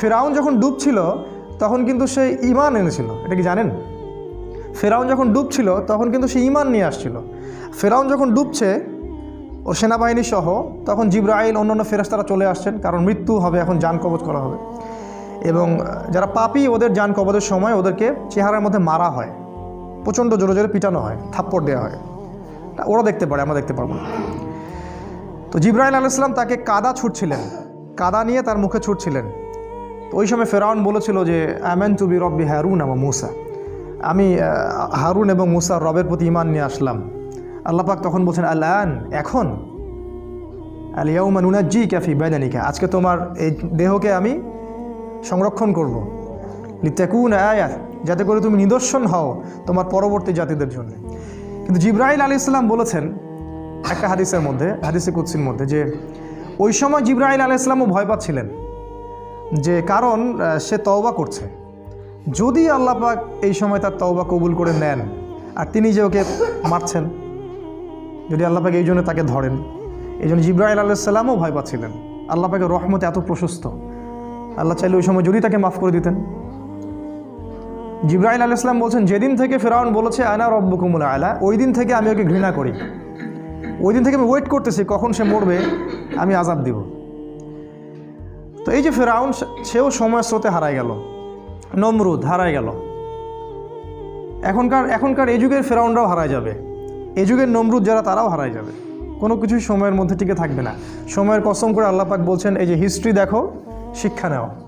ফেরাউন যখন ডুবছিল, তখন কিন্তু সে ইমান এনেছিল। এটা কি জানেন? ফেরাউন যখন ডুবছিল, তখন কিন্তু সে ইমান নিয়ে আসছিল। ফেরাউন যখন ডুবছে, ওর সেনাবাহিনী সহ, তখন জিব্রাইল, অন্যান্য ফেরেস্তারা চলে আসছেন, কারণ মৃত্যু হবে, এখন যান কবজ করা হবে। এবং যারা পাপি, ওদের যান কবজের সময় ওদেরকে চেহারার মধ্যে মারা হয়। প্রচণ্ড জোরে জোরে পিটানো হয়, থাপ্পড় দেওয়া হয়। ওরা দেখতে পারে, আমরা দেখতে পারব না। তো জিব্রাইল আলাইসলাম তাকে কাদা ছুটছিলেন কাদা নিয়ে তার মুখে ছুটছিলেন তো ওই সময় ফেরাউন বলেছিল যে আমেন টু বি রব্বি হারুন আমা মুসা। আমি হারুন এবং মুসার রবের প্রতি ইমান নিয়ে আসলাম। আল্লাহ পাক তখন বলছেন আল্লাহ এখন? আলিয়াউমা নুনাজ্জি ক্যাফি বেদানিকা। আজকে তোমার এই দেহকে আমি সংরক্ষণ করব। লিত্যাকুন আয়াত, যাতে করে তুমি নিদর্শন হও তোমার পরবর্তী জাতিদের জন্য। কিন্তু জিব্রাহিল আলী ইসলাম বলেছেন একটা হাদিসের মধ্যে, হাদিসে কুৎসির মধ্যে যে, ওই সময় জিব্রাহিল আলী ইসলামও ভয় পাচ্ছিলেন। যে কারণ সে তওবা করছে। যদি আল্লাহ পাক এই সময় তার তওবা কবুল করে নেন, আর তিনি যে ওকে মারছেন, যদি আল্লাহ পাক এই জন্য তাকে ধরেন, এই জন্য জিব্রাহিল আলাইসাল্লামও ভয় পাচ্ছিলেন। আল্লাহ পাকের রহমত এত প্রশস্ত। আল্লাহ চাইলে ওই সময় যদি তাকে মাফ করে দিতেন। জিব্রাহিল আলাইসলাম বলছেন, যেদিন থেকে ফেরাউন বলেছে আয়না রব্বকুমুল আয়লা ওই দিন থেকে আমি ওকে ঘৃণা করি। ওই দিন থেকে আমি ওয়েট করতেছি কখন সে মরবে, আমি আজাব দিব। তো এই যে ফেরাউন সেও সময়ের স্রোতে হারায় গেল। নমরুদ হারায় গেল। এখনকার এখনকার এই যুগের ফেরাউনরাও হারায় যাবে। এই যুগের নমরুদ যারা, তারাও হারায় যাবে। কোনো কিছুই সময়ের মধ্যে টিকে থাকবে না। সময়ের কসম করে আল্লাপাক বলছেন, এই যে হিস্ট্রি দেখো, শিক্ষা নেওয়া